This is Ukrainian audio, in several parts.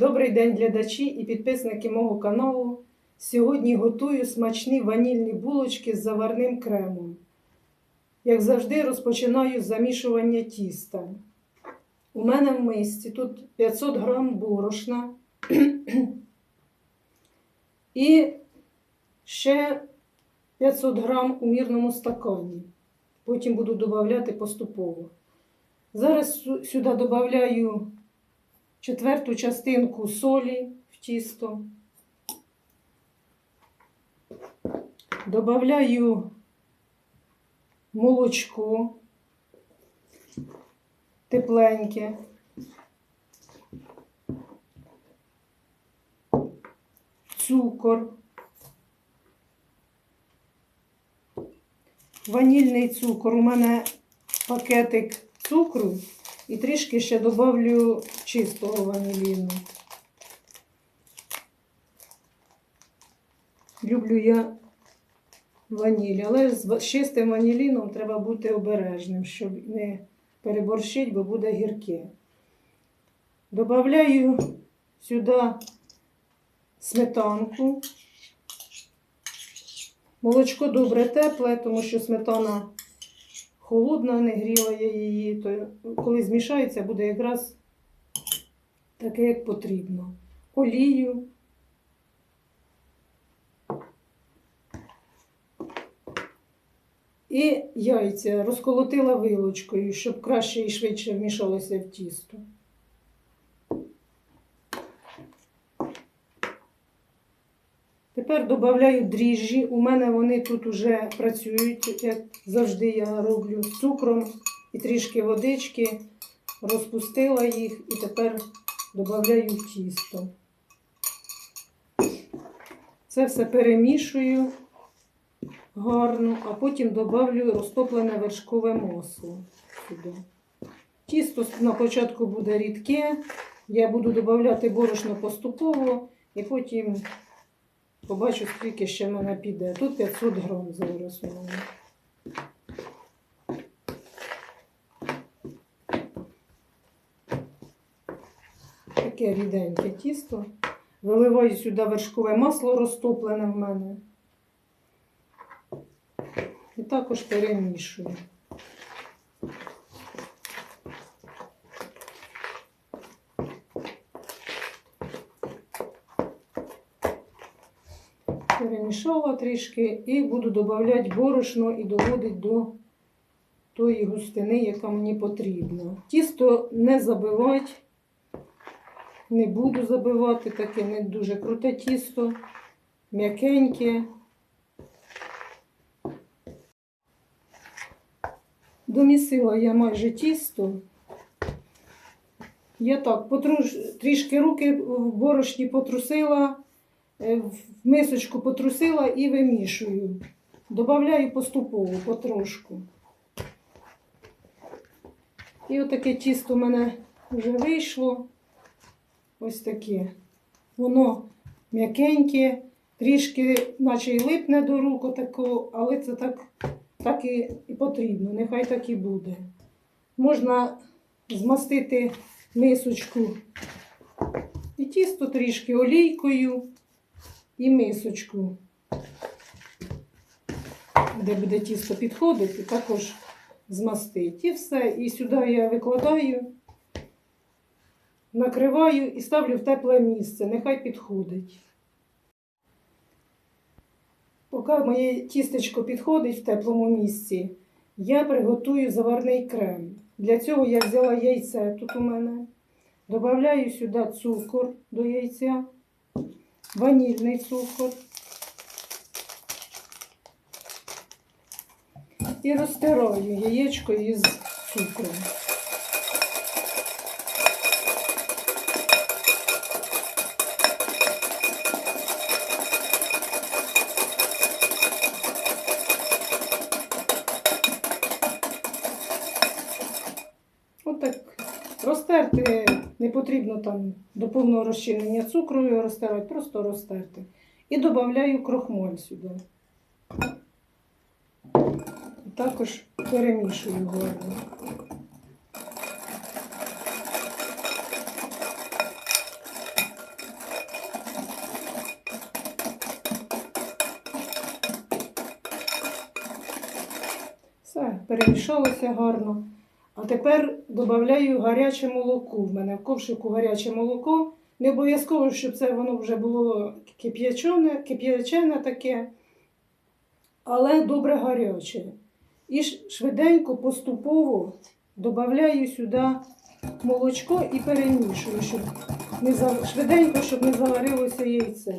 Добрий день, глядачі і підписники мого каналу. Сьогодні готую смачні ванільні булочки з заварним кремом. Як завжди, розпочинаю з замішування тіста. У мене в мисці тут 500 грам борошна і ще 500 грам у мірному стакані. Потім буду додавати поступово. Зараз сюди додаю четверту частинку солі в тісто. Добавляю молочко тепленьке. Цукор. Ванільний цукор. У мене пакетик цукру і трішки ще добавлю чистого ваніліну. Люблю я ваніль, але з чистим ваніліном треба бути обережним, щоб не переборщить, бо буде гірке. Добавляю сюди сметанку. Молочко добре тепле, тому що сметана холодна, не гріла я її, то коли змішається, буде якраз таке, як потрібно. Олію. І яйця розколотила вилочкою, щоб краще і швидше вмішалося в тісто. Тепер додаю дріжджі. У мене вони тут вже працюють, як завжди я роблю з цукром і трішки водички. Розпустила їх і тепер додаю тісто. Це все перемішую гарно, а потім додаю розтоплене вершкове масло сюди. Тісто на початку буде рідке, я буду додавати борошно поступово і потім побачу, скільки ще в мене піде. Тут 500 грам зараз у мене. Таке ріденьке тісто. Виливаю сюди вершкове масло розтоплене в мене. І також перемішую. Перемішала трішки і буду додавати борошно і доводити до тої густини, яка мені потрібна. Тісто не забивати, не буду забивати, таке не дуже круте тісто, м'якеньке. Домісила я майже тісто. Я так потруш, трішки руки в борошні потрусила, в мисочку потрусила і вимішую. Добавляю поступово, потрошку. І отаке тісто в мене вже вийшло. Ось таке. Воно м'якеньке, трішки, наче й липне до рук, отако, але це так так і, і потрібно, нехай так і буде. Можна змастити мисочку і тісто трішки олійкою і мисочку, де буде тісто підходити, також змастити. І все. І сюди я викладаю, накриваю і ставлю в тепле місце, нехай підходить. Поки моє тістечко підходить в теплому місці, я приготую заварний крем. Для цього я взяла яйце тут у мене. Добавляю сюди цукор до яйця, ванільний цукор. І розтираю яєчко із цукром. Потрібно там до повного розчинення цукру його розтирати, просто розтерти. І додаю крохмаль сюди. Також перемішую гарно. Все, перемішалося гарно. А тепер додаю гаряче молоко. В мене в ковшику гаряче молоко. Не обов'язково, щоб це воно вже було кип'ячене, кип'ячене таке, але добре гаряче. І швиденько, поступово додаю сюди молочко і перемішую, щоб не швиденько, щоб не заварилося яйце.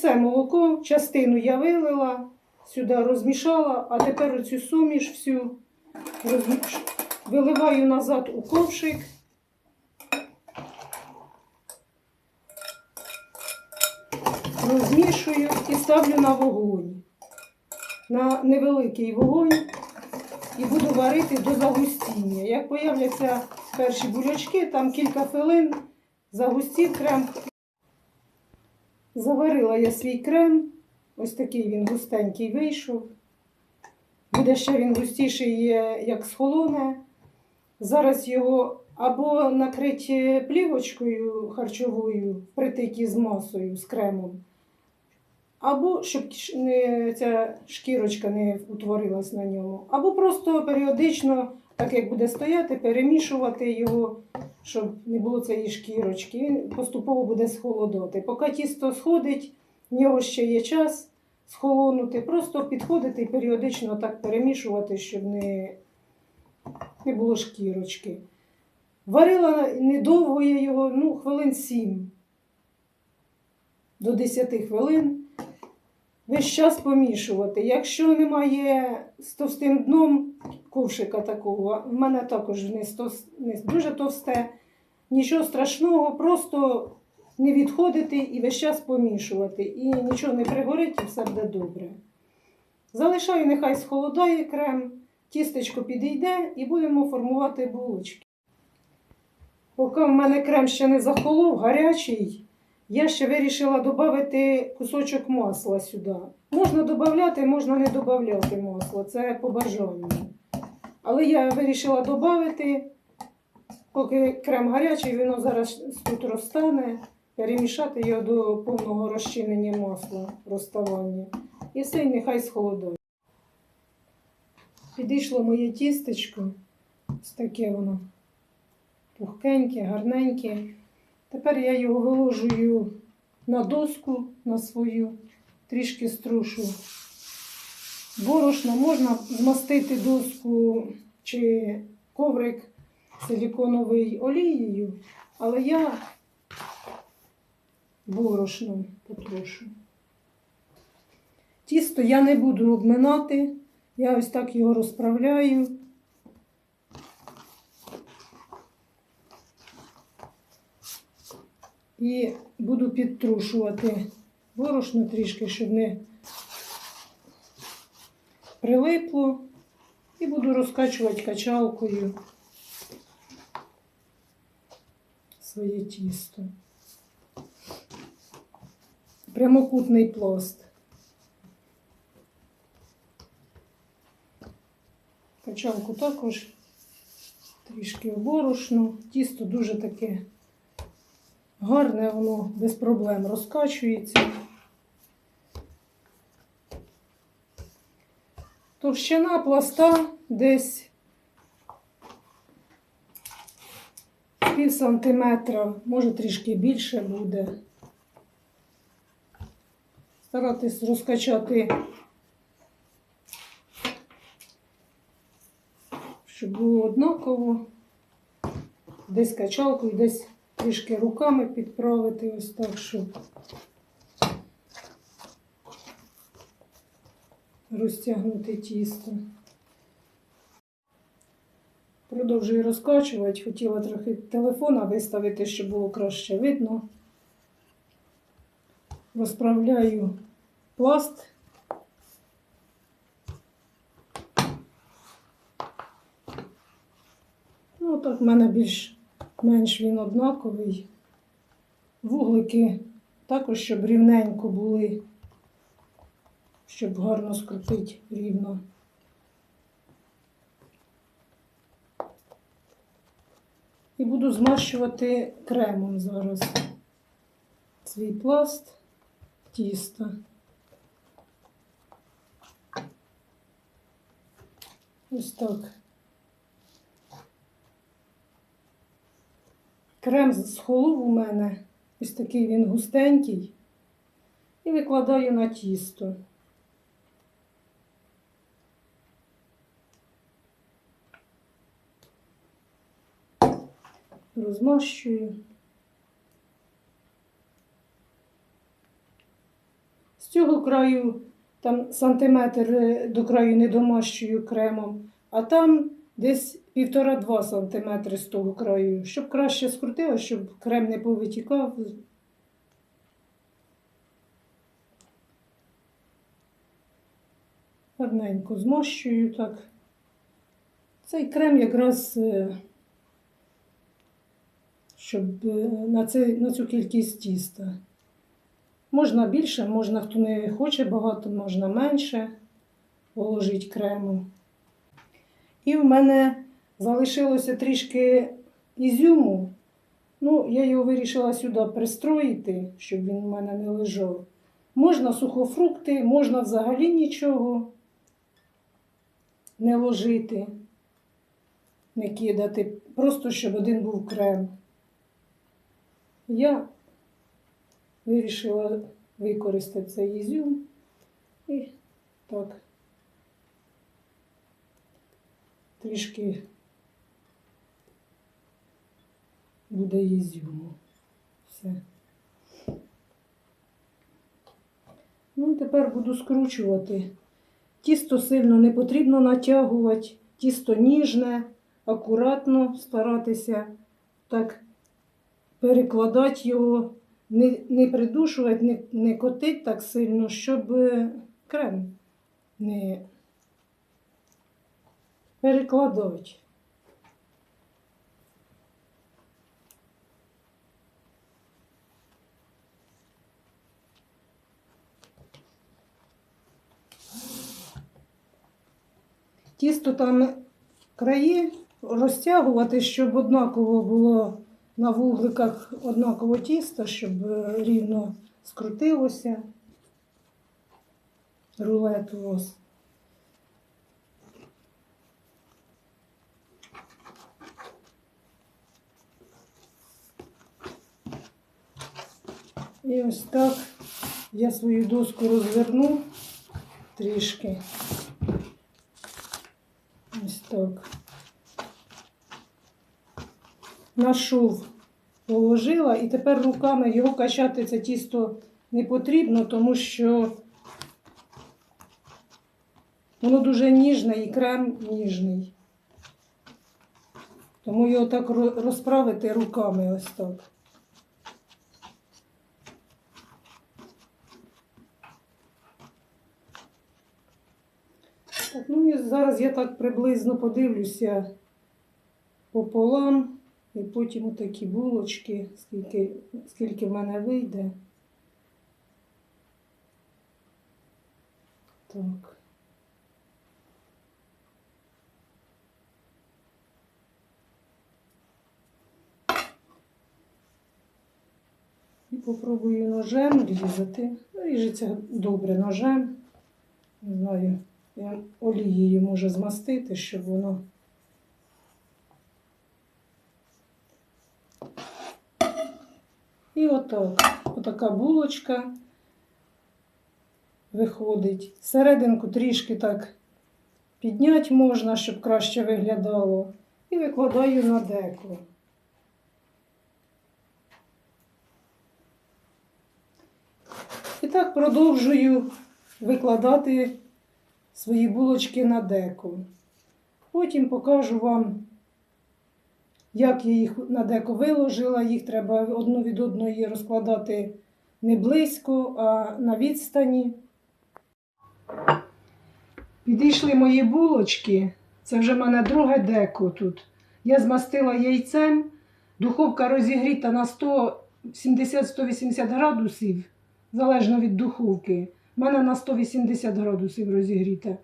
Все молоко, частину я вилила, сюди розмішала, а тепер оцю суміш всю розміш... виливаю назад у ковшик. Розмішую і ставлю на вогонь. На невеликий вогонь і буду варити до загустіння. Як появляться перші бурячки, там кілька хвилин загустів крем. Заварила я свій крем. Ось такий він густенький вийшов. Буде ще він густіший, е, як схолоне. Зараз його або накрити плівочкою харчовою, притикі з масою, з кремом, або щоб не, ця шкірочка не утворилась на ньому, або просто періодично, так як буде стояти, перемішувати його, щоб не було цієї шкірочки. Він поступово буде схолодати. Поки тісто сходить, в нього ще є час схолонути. Просто підходити і періодично так перемішувати, щоб не, не було шкірочки. Варила недовго я його, ну, хвилин 7 до 10 хвилин. Весь час помішувати. Якщо немає з товстим дном ковшика такого, в мене також не, стос- не дуже товсте, нічого страшного, просто не відходити і весь час помішувати. І нічого не пригорить, і все буде добре. Залишаю, нехай схолодає крем, тістечко підійде і будемо формувати булочки. Поки в мене крем ще не захолов, гарячий, я ще вирішила додати кусочок масла сюди. Можна додати, можна не додати масла, це по бажанню. Але я вирішила додати, поки крем гарячий, воно зараз тут розтане, перемішати його до повного розчинення масла, розставання. І все, і нехай схолодає. Підійшло моє тістечко. Ось таке воно пухкеньке, гарненьке. Тепер я його виложую на доску на свою, трішки струшу борошно. Можна змастити доску чи коврик силіконовий олією, але я борошном потрошу. Тісто я не буду обминати, я ось так його розправляю. І буду підтрушувати борошно трішки, щоб не прилипло. І буду розкачувати качалкою своє тісто. Прямокутний пласт. Качалку також трішки борошно. Тісто дуже таке гарне, воно без проблем розкачується. Товщина пласта десь пів сантиметра, може трішки більше буде. Старатись розкачати, щоб було однаково. Десь качалкою, десь трішки руками підправити, ось так, щоб розтягнути тісто. Продовжую розкачувати. Хотіла трохи телефона виставити, щоб було краще видно. Розправляю пласт. Ну, так в мене більш-менш він однаковий. Вуглики також, щоб рівненько були, щоб гарно скрутити рівно. І буду змащувати кремом зараз свій пласт тіста. Ось так. Крем схолов у мене. Ось такий він густенький. І викладаю на тісто. Розмащую. З цього краю там сантиметр е, до краю не домащую кремом, а там десь півтора-два сантиметри з того краю, щоб краще скрутила, щоб крем не повитікав. Гарненько змащую так. Цей крем якраз, е, щоб е, на, це, на цю кількість тіста. Можна більше, можна, хто не хоче багато, можна менше положити крему. І в мене залишилося трішки ізюму. Ну, я його вирішила сюди пристроїти, щоб він у мене не лежав. Можна сухофрукти, можна взагалі нічого не ложити, не кидати, просто щоб один був крем. Я вирішила використати цей ізюм і так трішки буде ізюму. Все. Ну, тепер буду скручувати. Тісто сильно не потрібно натягувати, тісто ніжне, акуратно старатися так перекладати його, не, не придушувати, не, не котити так сильно, щоб е, крем не перекладати. Тісто там краї розтягувати, щоб однаково було на вугликах однаково тісто, щоб е, рівно скрутилося. Рулет вас. І ось так я свою доску розверну трішки. Ось так. На шов положила і тепер руками його качати це тісто не потрібно, тому що воно дуже ніжне і крем ніжний. Тому його так розправити руками ось так. Ну і зараз я так приблизно подивлюся пополам, і потім отакі булочки, скільки, скільки в мене вийде. Так. І попробую ножем різати. Ну, Ріжеться добре ножем. Не знаю, я олією можу змастити, щоб воно. І отак. Отака булочка виходить. Серединку трішки так підняти можна, щоб краще виглядало. І викладаю на деко. І так продовжую викладати свої булочки на деко. Потім покажу вам, як я їх на деко виложила. Їх треба одну від одної розкладати не близько, а на відстані. Підійшли мої булочки. Це вже в мене друге деко тут. Я змастила яйцем. Духовка розігріта на 170-180 градусів, залежно від духовки. У мене на 180 градусів розігріта.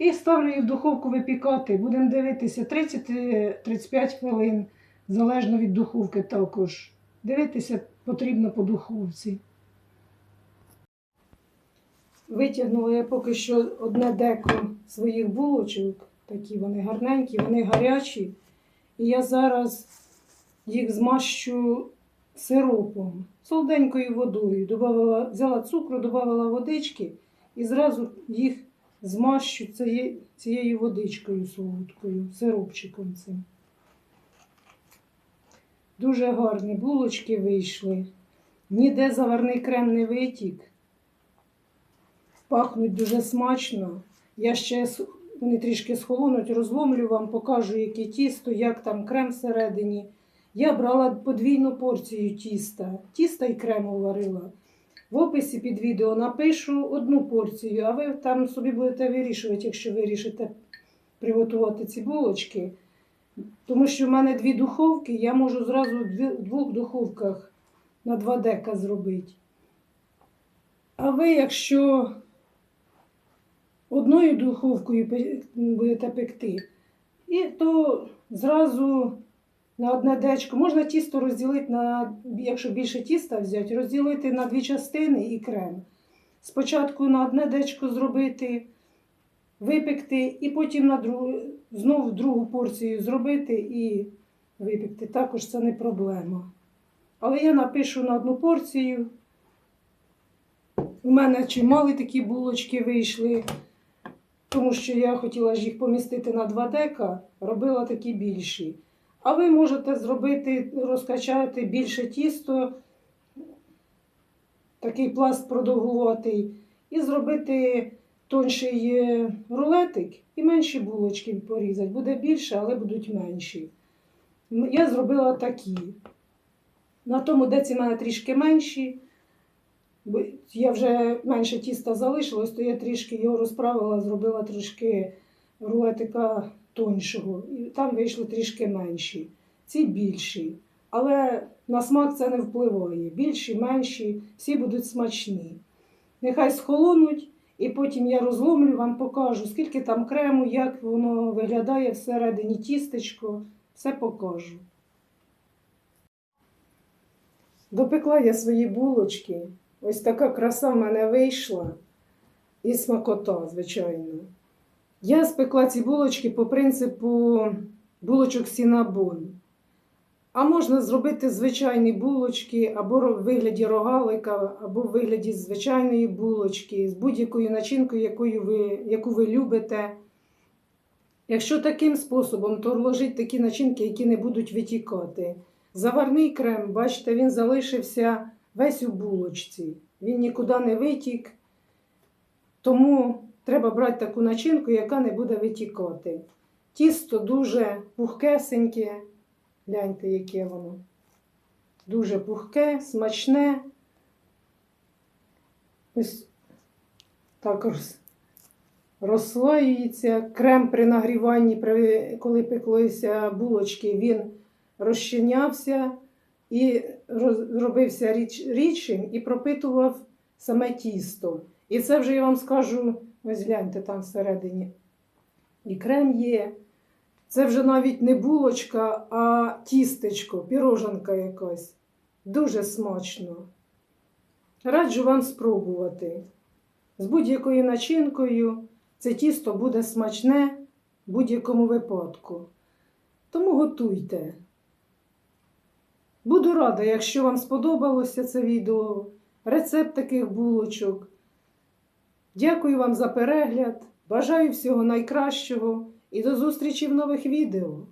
І ставлю її в духовку випікати. Будемо дивитися 30-35 хвилин. залежно від духовки також. Дивитися потрібно по духовці. Витягнула я поки що одне деко своїх булочок. Такі вони гарненькі, вони гарячі. І я зараз їх змащу сиропом, солоденькою водою. Добавила, взяла цукру, додала водички і зразу їх змащу цією, водичкою солодкою, сиропчиком цим. Дуже гарні булочки вийшли. Ніде заварний крем не витік. Пахнуть дуже смачно. Я ще вони трішки схолонуть, розломлю вам, покажу, яке тісто, як там крем всередині. Я брала подвійну порцію тіста. Тіста і крему варила. В описі під відео напишу одну порцію, а ви там собі будете вирішувати, якщо вирішите приготувати ці булочки. Тому що в мене дві духовки, я можу зразу в двох духовках на два дека зробити. А ви, якщо одною духовкою будете пекти, і то зразу на одне дечко можна тісто розділити на, якщо більше тіста взяти, розділити на дві частини і крем. Спочатку на одне дечко зробити, випекти, і потім на другу, знову другу порцію зробити і випекти. Також це не проблема. Але я напишу на одну порцію. У мене чималі такі булочки вийшли, тому що я хотіла ж їх помістити на 2 дека, робила такі більші. А ви можете зробити, розкачати більше тісто, такий пласт продовгуватий, і зробити тонший е, рулетик і менші булочки порізати. Буде більше, але будуть менші. Я зробила такі. На тому деці в мене трішки менші. Бо я вже менше тіста залишилось, то я трішки його розправила, зробила трішки рулетика тоншого. І там вийшли трішки менші. Ці більші. Але на смак це не впливає. Більші, менші, всі будуть смачні. Нехай схолонуть, і потім я розломлю, вам покажу, скільки там крему, як воно виглядає всередині тістечко. Все покажу. Допекла я свої булочки. Ось така краса в мене вийшла. І смакота, звичайно. Я спекла ці булочки по принципу булочок сінабон. А можна зробити звичайні булочки або в вигляді рогалика, або в вигляді звичайної булочки з будь-якою начинкою, якою ви, яку ви любите. Якщо таким способом, то вложіть такі начинки, які не будуть витікати. Заварний крем, бачите, він залишився весь у булочці. Він нікуди не витік. Тому треба брати таку начинку, яка не буде витікати. Тісто дуже пухкесеньке. Гляньте, яке воно. Дуже пухке, смачне. Ось так роз- розслоюється. Крем при нагріванні, коли пеклися булочки, він розчинявся і робився рідшим і пропитував саме тісто. І це вже я вам скажу, ось гляньте там всередині. І крем є. Це вже навіть не булочка, а тістечко, пірожанка якась. Дуже смачно. Раджу вам спробувати. З будь-якою начинкою це тісто буде смачне в будь-якому випадку. Тому готуйте. Буду рада, якщо вам сподобалося це відео, рецепт таких булочок. Дякую вам за перегляд. Бажаю всього найкращого і до зустрічі в нових відео.